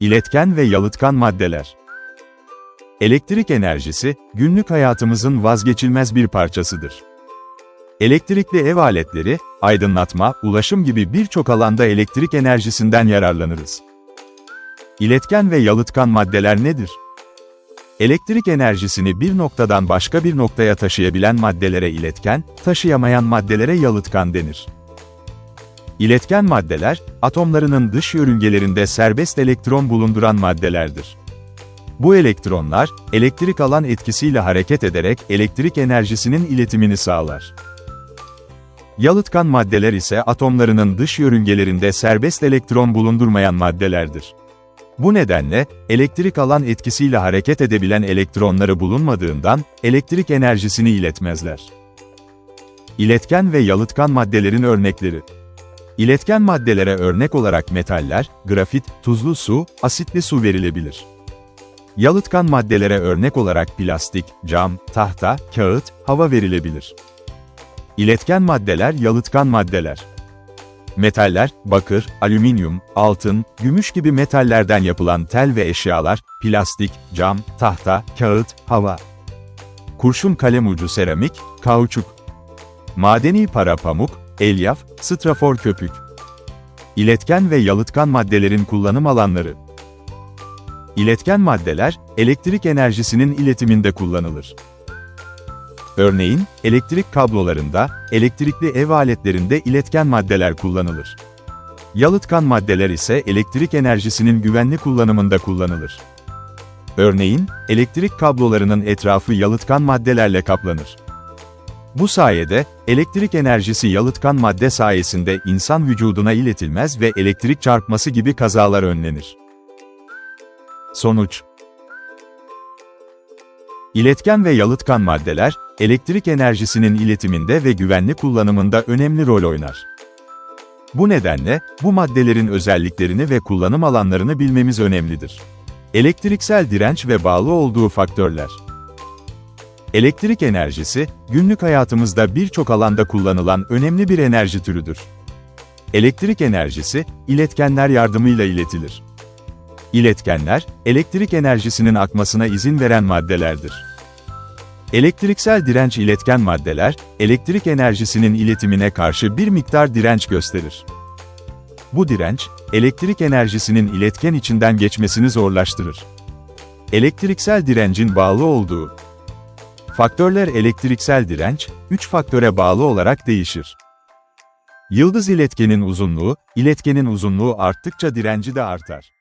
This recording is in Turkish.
İletken ve yalıtkan maddeler. Elektrik enerjisi, günlük hayatımızın vazgeçilmez bir parçasıdır. Elektrikli ev aletleri, aydınlatma, ulaşım gibi birçok alanda elektrik enerjisinden yararlanırız. İletken ve yalıtkan maddeler nedir? Elektrik enerjisini bir noktadan başka bir noktaya taşıyabilen maddelere iletken, taşıyamayan maddelere yalıtkan denir. İletken maddeler, atomlarının dış yörüngelerinde serbest elektron bulunduran maddelerdir. Bu elektronlar, elektrik alan etkisiyle hareket ederek elektrik enerjisinin iletimini sağlar. Yalıtkan maddeler ise atomlarının dış yörüngelerinde serbest elektron bulundurmayan maddelerdir. Bu nedenle, elektrik alan etkisiyle hareket edebilen elektronları bulunmadığından, elektrik enerjisini iletmezler. İletken ve yalıtkan maddelerin örnekleri İletken maddelere örnek olarak metaller, grafit, tuzlu su, asitli su verilebilir. Yalıtkan maddelere örnek olarak plastik, cam, tahta, kağıt, hava verilebilir. İletken maddeler yalıtkan maddeler. Metaller, bakır, alüminyum, altın, gümüş gibi metallerden yapılan tel ve eşyalar, plastik, cam, tahta, kağıt, hava. Kurşun kalem ucu seramik, kauçuk. Madeni para pamuk, elyaf, strafor köpük. İletken ve yalıtkan maddelerin kullanım alanları. İletken maddeler, elektrik enerjisinin iletiminde kullanılır. Örneğin, elektrik kablolarında, elektrikli ev aletlerinde iletken maddeler kullanılır. Yalıtkan maddeler ise elektrik enerjisinin güvenli kullanımında kullanılır. Örneğin, elektrik kablolarının etrafı yalıtkan maddelerle kaplanır. Bu sayede, elektrik enerjisi yalıtkan madde sayesinde insan vücuduna iletilmez ve elektrik çarpması gibi kazalar önlenir. Sonuç İletken ve yalıtkan maddeler, elektrik enerjisinin iletiminde ve güvenli kullanımında önemli rol oynar. Bu nedenle, bu maddelerin özelliklerini ve kullanım alanlarını bilmemiz önemlidir. Elektriksel direnç ve bağlı olduğu faktörler. Elektrik enerjisi, günlük hayatımızda birçok alanda kullanılan önemli bir enerji türüdür. Elektrik enerjisi, iletkenler yardımıyla iletilir. İletkenler, elektrik enerjisinin akmasına izin veren maddelerdir. Elektriksel direnç iletken maddeler, elektrik enerjisinin iletimine karşı bir miktar direnç gösterir. Bu direnç, elektrik enerjisinin iletken içinden geçmesini zorlaştırır. Elektriksel direncin bağlı olduğu faktörler elektriksel direnç, 3 faktöre bağlı olarak değişir. Yıldız iletkenin uzunluğu, iletkenin uzunluğu arttıkça direnci de artar.